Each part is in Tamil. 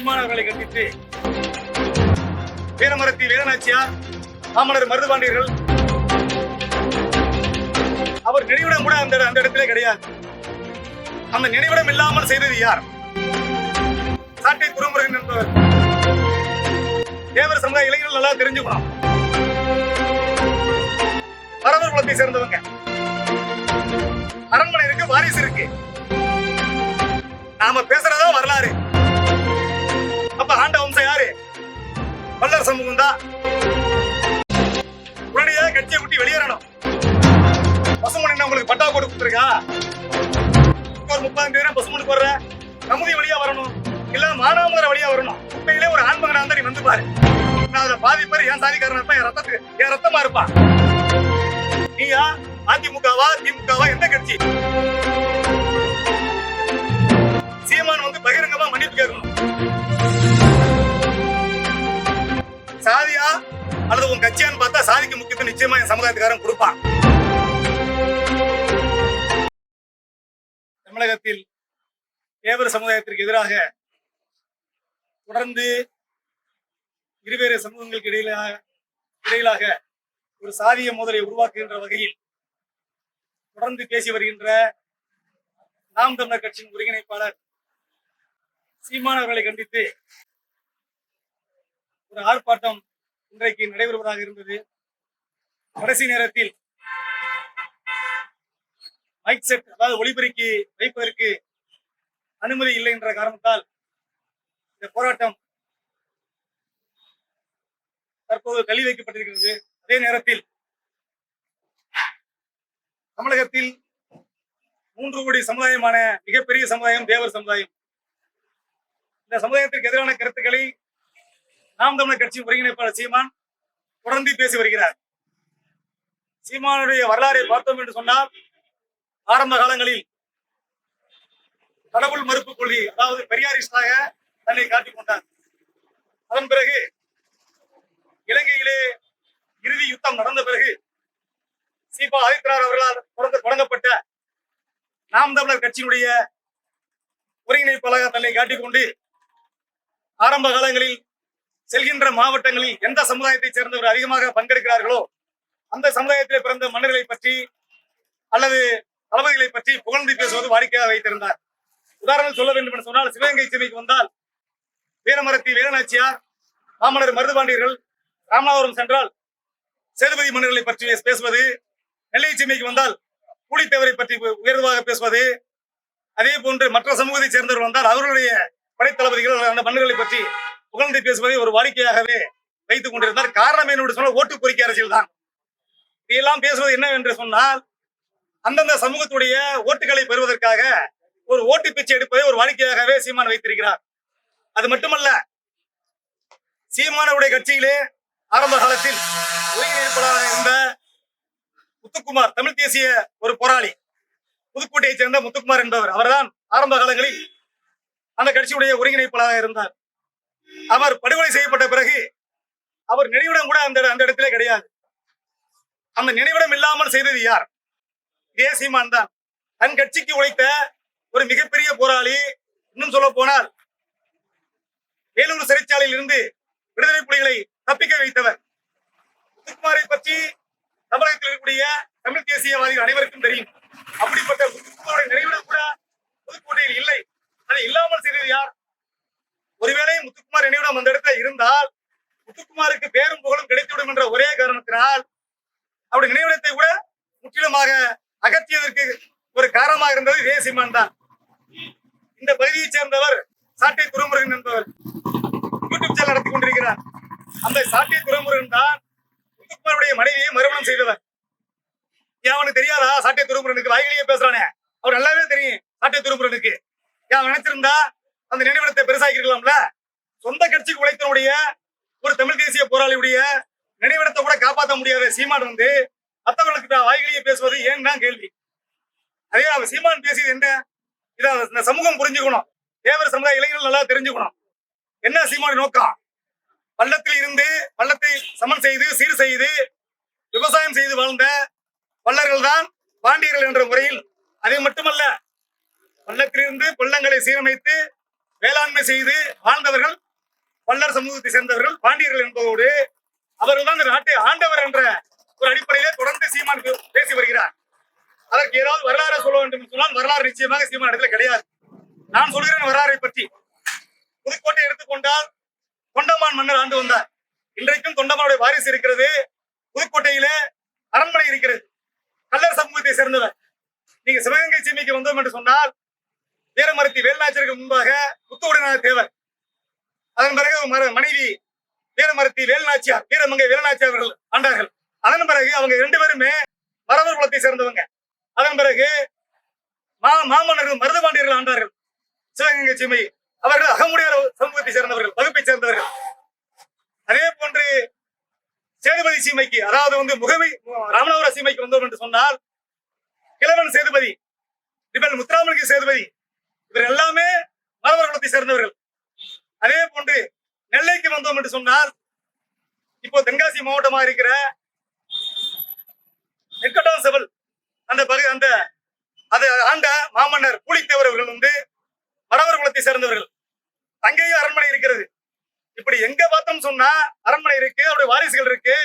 சீமானவர்களை கண்டித்து வீரமரத்தி வீரநாச்சியார் மாமனர் மருதுபாண்டியர்கள் அவர் நினைவிடம் கூட அந்த அந்த இடத்திலே கிடையாது. அந்த நினைவிடம் இல்லாமல் செய்தது யார்? சாட்டை குருமுருகன் என்பவர். தேவர் சமுதாய இளைஞர்கள் நல்லா தெரிஞ்சுக்கணும். பரவர் குலத்தை சேர்ந்தவங்க. அரண்மனை இருக்கு வாரிசு இருக்கு. நாம பேசுறதா வரலாறு. வல்லர் சமூகம் தான். உடனடியாக கட்சியை விட்டு வெளியேறணும். பசுமணி உங்களுக்கு பட்டா போட்டு கொடுத்துருக்கா? ஒரு முப்பது பேரும் பசுமணி போடுற? கமுதி வழியா வரணும். இல்ல மானாமதுர வழியா வரணும். உண்மையிலே ஒரு ஆண்மகனா தான் நீ வந்து பாரு. நான் அதை பாதி பேர் என் சாதிக்காரன் இருப்பான் என் ரத்தத்துக்கு என் ரத்தமா இருப்பான். நீயா? அதிமுகவா திமுகவா? எந்த கட்சி? சீமான் வந்து பகிரங்கமா மன்னிப்பு கேட்கணும். சாதியா அல்லது உன் கட்சியான்னு பார்த்தா சாதிக்கு முக்கியத்துவம் நிச்சயமா என் சமுதாயத்துக்காரன் கொடுப்பான். தமிழகத்தில் தேவர் சமுதாயத்திற்கு எதிராக தொடர்ந்து இருவேறு சமூகங்களுக்கு இடையிலாக இடையிலாக ஒரு சாதிய மோதலை உருவாக்குகின்ற வகையில் தொடர்ந்து பேசி வருகின்ற நாம் தமிழர் கட்சியின் ஒருங்கிணைப்பாளர் சீமானவர்களை கண்டித்து ஒரு ஆர்ப்பாட்டம் இன்றைக்கு நடைபெறுவதாக இருந்தது. கடைசி நேரத்தில் மைக் செட் அதாவது ஒளிபெருக்கி வைப்பதற்கு அனுமதி இல்லை என்ற காரணத்தால் இந்த போராட்டம் தற்போது தள்ளி வைக்கப்பட்டிருக்கிறது. அதே நேரத்தில் தமிழகத்தில் மூன்று கோடி சமுதாயமான மிகப்பெரிய சமுதாயம் தேவர் சமுதாயம். இந்த சமுதாயத்திற்கு எதிரான கருத்துக்களை நாம் தமிழர் கட்சி ஒருங்கிணைப்பாளர் சீமான் தொடர்ந்து பேசி வருகிறார். சீமானுடைய வரலாறை பார்த்தோம் என்று சொன்னால் ஆரம்ப காலங்களில் கடவுள் மறுப்பு கொள்கை அதாவது பெரியாரிஸ்டாக தன்னை காட்டிக் கொண்டார். அதன் பிறகு இலங்கையிலே இறுதி யுத்தம் நடந்த பிறகு சீபா ஆதித்யநாத் அவர்களால் தொடர்ந்து தொடங்கப்பட்ட நாம் தமிழர் கட்சியினுடைய ஒருங்கிணைப்பாளராக தன்னை காட்டிக்கொண்டு ஆரம்ப காலங்களில் செல்கின்ற மாவட்டங்களில் எந்த சமுதாயத்தைச் சேர்ந்தவர் அதிகமாக பங்கெடுக்கிறார்களோ அந்த சமுதாயத்தில் பிறந்த மன்னர்களை பற்றி அல்லது தளபதிகளை பற்றி புகழ்ந்து பேசுவது வாடிக்கையாக வைத்திருந்தார். உதாரணம் சொல்ல வேண்டும் என்று சொன்னால் சிவகங்கை சீமைக்கு வந்தால் வீரமரத்தி வீரநாச்சியார் மாமன்னர் மருதுபாண்டியர்கள் ராமநாதபுரம் சென்றால் சேதுபதி மன்னர்களை பற்றி பேசுவது நெல்லை சீமைக்கு வந்தால் கூலித்தேவரை பற்றி உயர்வாக பேசுவது அதே போன்று மற்ற சமூகத்தைச் சேர்ந்தவர் வந்தால் அவர்களுடைய படைத்தளபதிகள் அந்த மன்னர்களை பற்றி புகழ்ந்து பேசுவதை ஒரு வாடிக்கையாகவே வைத்துக் கொண்டிருந்தார். காரணம் என்று சொன்னால் ஓட்டு கோரிக்கை அரசியல் தான். இதையெல்லாம் பேசுவது என்னவென்று சொன்னால் அந்தந்த சமூகத்துடைய ஓட்டுகளை பெறுவதற்காக ஒரு ஓட்டு பிச்சை எடுப்பதை ஒரு வாடிக்கையாகவே சீமான் வைத்திருக்கிறார். அது மட்டுமல்ல சீமானவுடைய கட்சியிலே ஆரம்ப காலத்தில் ஒருங்கிணைப்பாளராக இருந்த முத்துக்குமார் தமிழ் தேசிய ஒரு போராளி புதுக்கோட்டையைச் சேர்ந்த முத்துக்குமார் என்பவர். அவர்தான் ஆரம்ப காலங்களில் அந்த கட்சியுடைய ஒருங்கிணைப்பாளராக இருந்தார். அவர் படுகொலை செய்யப்பட்ட பிறகு அவர் நினைவிடம் கூட அந்த அந்த இடத்திலே கிடையாது. அந்த நினைவிடம் இல்லாமல் செய்தது யார்? இதே சீமான் தான். தன் கட்சிக்கு உழைத்த ஒரு மிகப்பெரிய போராளி இன்னும் சொல்ல போனால் வேலூர் சிறைச்சாலையில் இருந்து விடுதலை புலிகளை தப்பிக்க வைத்தவர். முத்துக்குமாரை பற்றி தமிழகத்தில் இருக்கக்கூடிய தமிழ் தேசியவாதிகள் அனைவருக்கும் தெரியும். அப்படிப்பட்ட முத்துக்குமாருடைய நினைவிடம் கூட புதுக்கோட்டையில் இல்லை. அதை இல்லாமல் செய்தது யார்? ஒருவேளை முத்துக்குமார் நினைவிடம் அந்த இடத்துல இருந்தால் முத்துக்குமாருக்கு பேரும் புகழும் கிடைத்துவிடும் என்ற ஒரே காரணத்தினால் அவருடைய நினைவிடத்தை கூட முற்றிலுமாக அகற்றியதற்கு ஒரு காரணமாக இருந்தது இதே சீமான் தான். இந்த பகுதியைச் சேர்ந்தவர் சாட்டை துறைமுருகன் என்பவர் யூடியூப் சேனல் நடத்தி கொண்டிருக்கிறார். அந்த சாட்டை குருமுருகன் தான் முத்துக்குமாருடைய மனைவியை மறுமணம் செய்தவர். ஏன் அவனுக்கு தெரியாதா? சாட்டை துறைமுருகனுக்கு வாயிலேயே பேசுறானே. அவர் நல்லாவே தெரியும் சாட்டை துறைமுருகனுக்கு ஏன் நினைச்சிருந்தா அந்த நினைவிடத்தை பெருசாக்கிருக்கலாம்ல? சொந்த கட்சிக்கு உழைத்தனுடைய ஒரு தமிழ் தேசிய போராளியுடைய நினைவிடத்தை கூட காப்பாற்ற முடியாத சீமான் வந்து மத்தவங்களுக்கு வாய்களையே பேசுவது ஏன் தான் கேள்வி? அதே அவன் சீமான் பேசியது என்ன? இதை இந்த சமூகம் புரிஞ்சுக்கணும். தேவர் சமுதாய இளைஞர்கள் நல்லா தெரிஞ்சுக்கணும். என்ன சீமான் நோக்கம் பள்ளத்தில் இருந்து பள்ளத்தை சமன் செய்து சீர் செய்து விவசாயம் செய்து வாழ்ந்த பல்லர்கள் தான் பாண்டியர்கள் என்ற முறையில். அதை மட்டுமல்ல பள்ளத்திலிருந்து பள்ளங்களை சீரமைத்து வேளாண்மை செய்து வாழ்ந்தவர்கள் பல்லர் சமூகத்தை சேர்ந்தவர்கள் பாண்டியர்கள் என்பதோடு அவர்கள் தான் இந்த நாட்டை ஆண்டவர் என்ற ஒரு அடிப்படையிலே தொடர்ந்து சீமான் பேசி வருகிறார். அதற்கு ஏதாவது வரலாறு சொல்ல வேண்டும் சொன்னால் வரலாறு நிச்சயமாக சீமான் இடத்துல கிடையாது. நான் சொல்கிறேன் வரலாறை பற்றி. புதுக்கோட்டை எடுத்துக்கொண்டால் தொண்டமான் மன்னர் ஆண்டு வந்தார். இன்றைக்கும் தொண்டமானுடைய வாரிசு இருக்கிறது. புதுக்கோட்டையிலே அரண்மனை இருக்கிறது. கல்லர் சமூகத்தை சேர்ந்தவர். நீங்க சிவகங்கை சீமைக்கு வந்தோம் என்று சொன்னால் வீரமரத்தி வேலுநாச்சியருக்கு முன்பாக முத்துவுடனான தேவர். அதன் பிறகு மனைவி வீரமரத்தி வேலுநாச்சியார் வீரமங்கை வேலுநாச்சியார் அவர்கள் ஆண்டார்கள். அதன் பிறகு அவங்க ரெண்டு பேருமே மரவர் குலத்தை சேர்ந்தவங்க. அதன் பிறகு மா மாமன்னர்கள் மருதபாண்டியர்கள் ஆண்டார்கள். சிவகங்கை சீமை. அவர்கள் அகமுடையார் சமூகத்தை சேர்ந்தவர்கள் வகுப்பை சேர்ந்தவர்கள். அதே போன்று சேதுபதி சீமைக்கு அதாவது வந்து முகமை ராமநாதபுர சீமைக்கு வந்தோம் என்று சொன்னால் கிழவன் சேதுபதி இவன் முத்துராமலிங்க சேதுபதி இவர் எல்லாமே மரவர் குலத்தை சேர்ந்தவர்கள். அதே போன்று நெல்லைக்கு வந்தோம் என்று சொன்னால் இப்போ தென்காசி மாவட்டமா இருக்கிற நெற்கட்டான் அந்த பகு அந்த அது ஆண்ட மாமன்னர் பூலித்தேவர் அவர்கள் வந்து மரவர் குலத்தை சேர்ந்தவர்கள். அங்கேயும் அரண்மனை இருக்கிறது. இப்படி எங்க பார்த்தோம் சொன்னா அரண்மனை இருக்கு அவருடைய வாரிசுகள் இருக்கு.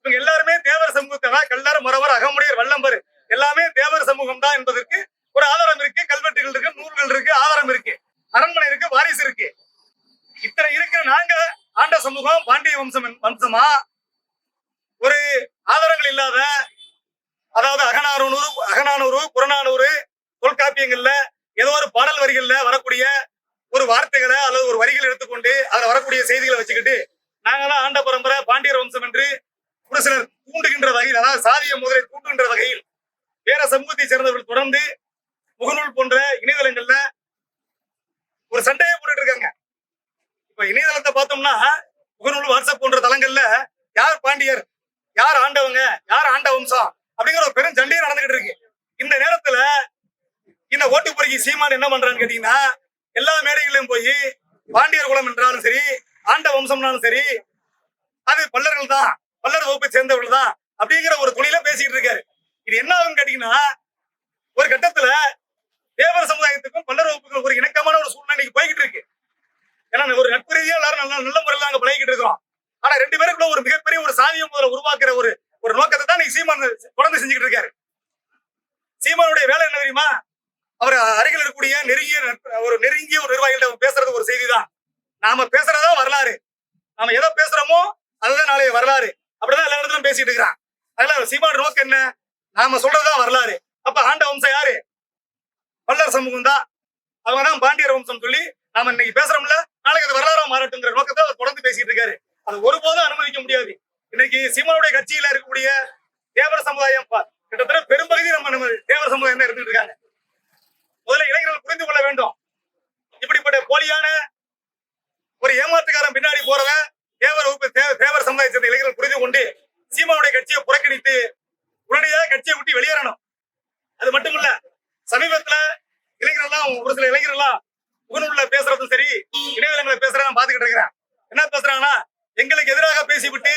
இவங்க எல்லாருமே தேவர் சமூகத்தை தான் கல்லார் மரவர் அகமுடையர் வல்லம்பர். எல்லாமே தேவர் சமூகம் தான் என்பதற்கு ஒரு ஆதாரம் இருக்கு கல்வெட்டுகள் இருக்கு நூல்கள் இருக்கு ஆதாரம் இருக்கு அரண்மனை இருக்கு வாரிசு இருக்கு. இத்தனை இருக்கிற நாங்க ஆண்ட சமூகம் பாண்டிய வம்சம் வம்சமா? ஒரு ஆதாரங்கள் இல்லாத அதாவது அகநானூறு அகநானூறு புறநானூறு தொல்காப்பியங்கள்ல ஏதோ ஒரு பாடல் வரிகள்ல வரக்கூடிய ஒரு வார்த்தைகளை அல்லது ஒரு வரிகளை எடுத்துக்கொண்டு அதுல வரக்கூடிய செய்திகளை வச்சுக்கிட்டு நாங்கெல்லாம் ஆண்ட பரம்பரை பாண்டியர் வம்சம் என்று ஒரு சிலர் தூண்டுகின்ற வகையில் அதாவது சாதிய முதலை தூண்டுகின்ற வகையில் வேற சமூகத்தை சேர்ந்தவர்கள் தொடர்ந்து முகநூல் போன்ற இணையதளங்கள்ல ஒரு சண்டையை போட்டுட்டு இருக்காங்க. இப்ப இணையதளத்தை பார்த்தோம்னா முகநூல் வாட்ஸ்அப் போன்ற தளங்கள்ல யார் பாண்டியர் யார் ஆண்டவங்க யார் ஆண்ட வம்சம் அப்படிங்கிற ஒரு பெரும் சண்டையே நடந்துகிட்டு இருக்கு. இந்த நேரத்துல இந்த ஓட்டு பொறுக்கி சீமான் என்ன பண்றான்னு கேட்டீங்கன்னா எல்லா மேடைகளிலும் போய் பாண்டியர் குலம் என்றாலும் சரி ஆண்ட வம்சம்னாலும் சரி அது பல்லர்கள் தான் பல்லர் வகுப்பை சேர்ந்தவர்கள் தான் அப்படிங்கிற ஒரு துணியில பேசிக்கிட்டு இருக்காரு. இது என்ன ஆகும் கேட்டீங்கன்னா ஒரு கட்டத்துல தேவர சமுதாயத்துக்கும் பல்லர் வகுப்புக்கும் ஒரு இணக்கமான ஒரு சூழ்நிலை இன்னைக்கு போய்கிட்டு இருக்கு. ஏன்னா ஒரு நட்பு ரீதியா எல்லாரும் நல்ல நல்ல முறையில் நாங்க பழகிட்டு இருக்கோம் ஆனா ரெண்டு பேருக்குள்ள ஒரு மிகப்பெரிய ஒரு சாதிய முதல உருவாக்குற ஒரு ஒரு நோக்கத்தை தான் நீ சீமான் தொடர்ந்து செஞ்சுக்கிட்டு இருக்காரு. சீமானுடைய வேலை என்ன தெரியுமா? அவர் அருகில் இருக்கக்கூடிய நெருங்கிய ஒரு நெருங்கிய ஒரு நிர்வாகிகள்ட்ட பேசுறது ஒரு செய்தி தான் நாம பேசுறதா வரலாறு. நாம எதை பேசுறோமோ அதுதான் நாளைய வரலாறு. அப்படிதான் எல்லா இடத்துலயும் பேசிட்டு இருக்கிறான். அதனால சீமான் நோக்கம் என்ன? நாம சொல்றதுதான் வரலாறு. அப்ப ஆண்ட வம்சம் யாரு? வல்லர் சமூகம் தான். அவங்க தான் பாண்டியர் வம்சம் சொல்லி நாம இன்னைக்கு பேசுறோம்ல. நாளைக்கு அது வரலாறா மாறட்டுங்கிற நோக்கத்தை அவர் தொடர்ந்து பேசிட்டு இருக்காரு. அது ஒருபோதும் அனுமதிக்க முடியாது. இன்னைக்கு சீமானுடைய கட்சியில இருக்கக்கூடிய தேவர சமுதாயம் கிட்டத்தட்ட பெரும்பகுதி நம்ம நம்ம தேவர சமுதாயம் தான் இருந்துட்டு இருக்காங்க. முதல்ல இளைஞர்கள் புரிந்து கொள்ள வேண்டும். இப்படிப்பட்ட போலியான ஒரு ஏமாற்றுக்காரன் பின்னாடி போறவன் தேவர் வகுப்பு தே- தேவர் சமுதாயத்தை சேர்ந்த இளைஞர்கள் புரிந்து கொண்டு சீமானுடைய கட்சியை புறக்கணித்து உடனடியாக கட்சியை விட்டு வெளியேறணும். அது மட்டும் இல்ல சமீபத்துல இளைஞர்கள்லாம் ஒரு சில இளைஞர்கள்லாம் முகநூல்ல பேசுறதும் சரி இணையதளங்களை பேசுறத பாத்துக்கிட்டு இருக்கிறேன். என்ன பேசுறாங்கன்னா எங்களுக்கு எதிராக பேசிவிட்டு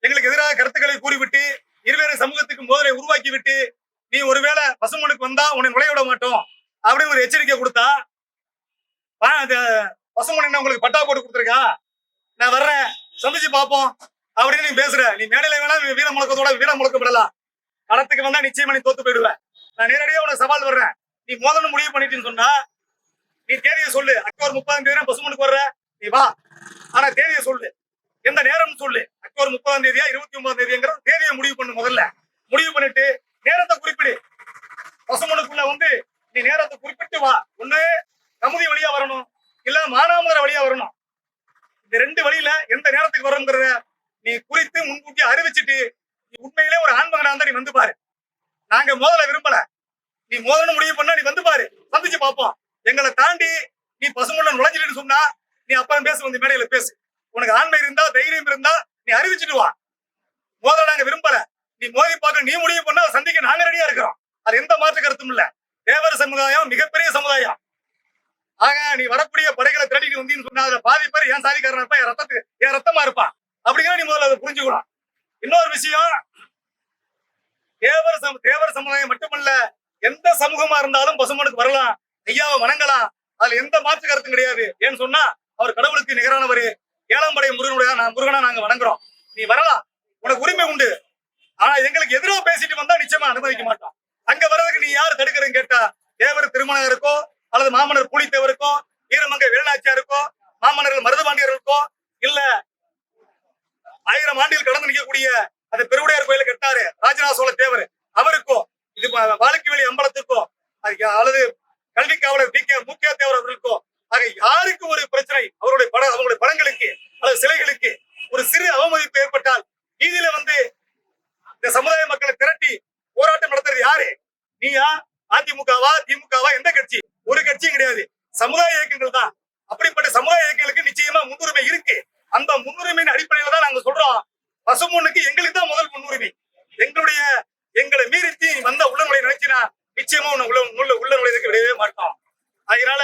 எங்களுக்கு எதிராக கருத்துக்களை கூறிவிட்டு இருவேறு சமூகத்துக்கு மோதலை உருவாக்கி விட்டு நீ ஒருவேளை பசுமனுக்கு வந்தா உன்னை நுழைய விட மாட்டோம் அப்படின்னு ஒரு எச்சரிக்கை கொடுத்தா பா- உங்களுக்கு பட்டா போட்டு கொடுத்துருக்கா? நான் வர்றேன் சந்திச்சு பார்ப்போம் அப்படின்னு நீ பேசுற. நீ மேடையில வேணா வீர முழக்கத்தோட வீர முழக்கப்படலாம் களத்துக்கு வந்தா நிச்சயமா நீ தோத்து போயிடுவேன் நான் நேரடியா உனக்கு சவால் வர்றேன் நீ மோதணும் முடிவு பண்ணிட்டேன்னு சொன்னா நீ தேதியை சொல்லு. அக்டோபர் முப்பதாம் தேதி பசுமனுக்கு வர்ற. நீ வா. ஆனா தேதியை சொல்லு. எந்த நேரம் சொல்லு. அக்டோபர் முப்பதாம் தேதியா இருபத்தி ஒன்பதாம் தேதிங்கிற தேதியை முடிவு பண்ணு முதல்ல. முடிவு பண்ணிட்டு நேரத்தை குறிப்பிடு. பசுமனுக்குள்ள வந்து நீ நேரத்தை குறிப்பிட்டு வா. ஒண்ணு கமுதி வழியா வரணும். இல்ல மானாமதுரை வழியா வரணும். இந்த ரெண்டு வழியில எந்த நேரத்துக்கு வரணுங்கிறத நீ குறித்து முன்கூட்டி அறிவிச்சிட்டு நீ உண்மையிலே ஒரு ஆண்மகனா இருந்தா நீ வந்து பாரு நாங்க மோதல விரும்பல நீ மோதணும் முடிவு பண்ணா நீ வந்து பாரு சந்திச்சு பார்ப்போம் எங்களை தாண்டி நீ பசுமுள்ள நுழைஞ்சிட்டு சொன்னா நீ அப்புறம் பேசு வந்து மேடையில பேசு. உனக்கு ஆண்மை இருந்தா தைரியம் இருந்தா நீ அறிவிச்சிட்டு வா. மோதல நாங்க விரும்பல. நீ மோதி பார்க்க நீ முடிவு பண்ணா சந்திக்க நாங்க ரெடியா இருக்கிறோம். அது எந்த மாற்று கருத்தும் இல்ல. தேவர சமுதாயம் மிகப்பெரிய சமுதாயம். ஆக நீ வரக்கூடிய படைகளை திரட்டிட்டு வந்தீங்கன்னு சொன்னா அதுல பாதி பேர் என் சாதிக்காரன் இருப்பா என் ரத்தத்துக்கு என் ரத்தமா இருப்பான். அப்படிங்கிற நீ முதல்ல அதை புரிஞ்சுக்கணும். இன்னொரு விஷயம் தேவர் சம தேவர் சமுதாயம் மட்டுமல்ல எந்த சமூகமா இருந்தாலும் பசுமனுக்கு வரலாம் ஐயாவை வணங்கலாம் அதுல எந்த மாற்று கருத்தும் கிடையாது. ஏன்னு சொன்னா அவர் கடவுளுக்கு நிகரானவர். ஏழாம்படை முருகனுடைய முருகனா நாங்க வணங்குறோம். நீ வரலாம். உனக்கு உரிமை உண்டு. ஆனா எங்களுக்கு எதிரோ பேசிட்டு வந்தா நிச்சயமா அனுமதிக்க மாட்டோம். அங்க வர்றதுக்கு நீ யாரு தடுக்கிறேன்னு கேட்டா தேவர் திருமணருக்கோ அல்லது மாமனர் புலித்தேவருக்கோ வீரமங்கை வேலாச்சியாருக்கோ மாமனர்கள் மருதபாண்டியர்களுக்கோ இல்ல ஆயிரம் ஆண்டுகள் கடந்து நிற்கக்கூடிய அந்த பெருவுடையார் கோயில கட்டாரு ராஜராஜ சோழ தேவர். அவருக்கோ இது வாழைக்குவெளி அம்பலத்துக்கோ அது அல்லது கல்வி காவலர் டி கே முக்கிய தேவர் அவர்களுக்கோ. ஆக யாருக்கு ஒரு பிரச்சனை? அவருடைய பட அவங்களுடைய படங்களுக்கு அல்லது சிலைகளுக்கு ஒரு சிறு அவமதிப்பு ஏற்பட்டால் வீதியில வந்து இந்த சமுதாய மக்களை திரட்டி போராட்டம் நடத்துறது யாரு? நீயா? அதிமுகவா? திமுகவா? எந்த கட்சி? ஒரு கட்சியும் கிடையாது. சமுதாய இயக்கங்கள் தான். அப்படிப்பட்ட சமுதாய இயக்கங்களுக்கு நிச்சயமா முன்னுரிமை இருக்கு. அந்த முன்னுரிமையின் அடிப்படையில தான் நாங்க சொல்றோம். பசுமொன்னுக்கு எங்களுக்கு தான் முதல் முன்னுரிமை. எங்களுடைய எங்களை மீறிச்சு வந்த உள்ளங்களை நினைச்சினா நிச்சயமா உன்னை உள்ள உள்ள உள்ள நுழையதுக்கு விடவே மாட்டோம் அதனால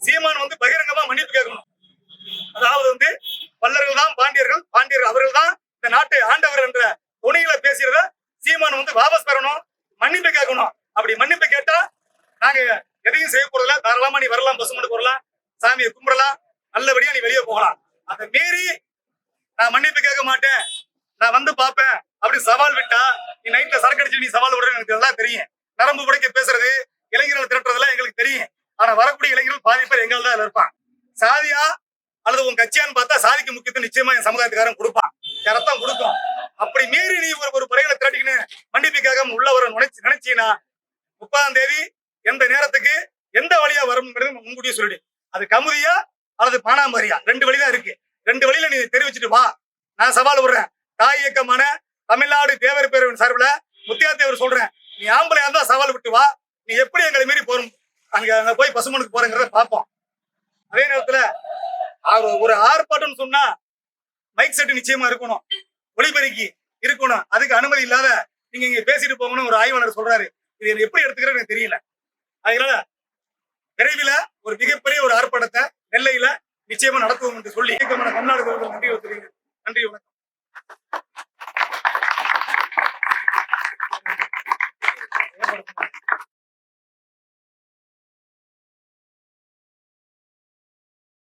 சீமான் வந்து பகிரங்கமா மன்னிப்பு கேட்கணும். அதாவது வந்து பல்லர்கள் தான் பாண்டியர்கள் பாண்டியர்கள் அவர்கள் தான் இந்த நாட்டை ஆண்டவர் என்ற துணியில பேசுறத சீமான் வந்து வாபஸ் பெறணும் மன்னிப்பு கேட்கணும். அப்படி மன்னிப்பு கேட்டா நாங்க எதையும் செய்ய போறதுல தாராளமா நீ வரலாம் பசுமனுக்கு வரலாம் சாமியை கும்பிடலாம் நல்லபடியா நீ வெளியே போகலாம். அதை மீறி நான் மன்னிப்பு கேட்க மாட்டேன். நான் வந்து பாப்பேன் அப்படி சவால் விட்டா நீ நைட்ல சரக்கு அடிச்சு நீ சவால் விடுறேன்னு எனக்கு எல்லாம் தெரியும். நரம்பு புடைக்க பேசுறது இளைஞர்கள் திரட்டுறதெல்லாம் எங்களுக்கு தெரியும். ஆனா வரக்கூடிய இளைஞர்கள் பாதி பேர் எங்கள் தான் இருப்பான் சாதியா அல்லது உன் கட்சியான்னு பார்த்தா சாதிக்கு முக்கியத்துவம் நிச்சயமா என் சமுதாயத்துக்காரன் கொடுப்பான். யாரத்தான் கொடுக்கும். அப்படி மீறி நீ ஒரு ஒரு படைகளை திரட்டிக்கின்னு மன்னிப்புக்காக உள்ள வர நினைச்சு நினைச்சீனா முப்பதாம் தேதி எந்த நேரத்துக்கு எந்த வழியா வரும்ங்கிறது முன்கூட்டியே சொல்லிடு. அது கமுதியா அல்லது பானாமரியா ரெண்டு வழிதான் இருக்கு. ரெண்டு வழியில நீ தெரிவிச்சுட்டு வா. நான் சவால் விடுறேன். தாய் இயக்கமான தமிழ்நாடு தேவர் பேரவின் சார்பில் முத்தியா தேவர் சொல்றேன். நீ ஆம்பளையா இருந்தா சவால் விட்டு வா. நீ எப்படி எங்களை மீறி போறோம் அங்க அங்க போய் பசுமனுக்கு போறேங்கிறத பார்ப்போம் அதே நேரத்துல அவர் ஒரு ஆர்ப்பாட்டம் சொன்னா மைக் செட்டு நிச்சயமா இருக்கணும். ஒளிபெருக்கி இருக்கணும். அதுக்கு அனுமதி இல்லாத நீங்க இங்க பேசிட்டு போகணும் ஒரு ஆய்வாளர் சொல்றாரு. இது எனக்கு எப்படி எடுத்துக்கிறேன்னு எனக்கு தெரியல. அதனால விரைவில் ஒரு மிகப்பெரிய ஒரு ஆர்ப்பாட்டத்தை நெல்லையில நிச்சயமா நடத்துவோம் என்று சொல்லி இயக்கமான தமிழ்நாடு நன்றி நன்றி வணக்கம். Obrigada.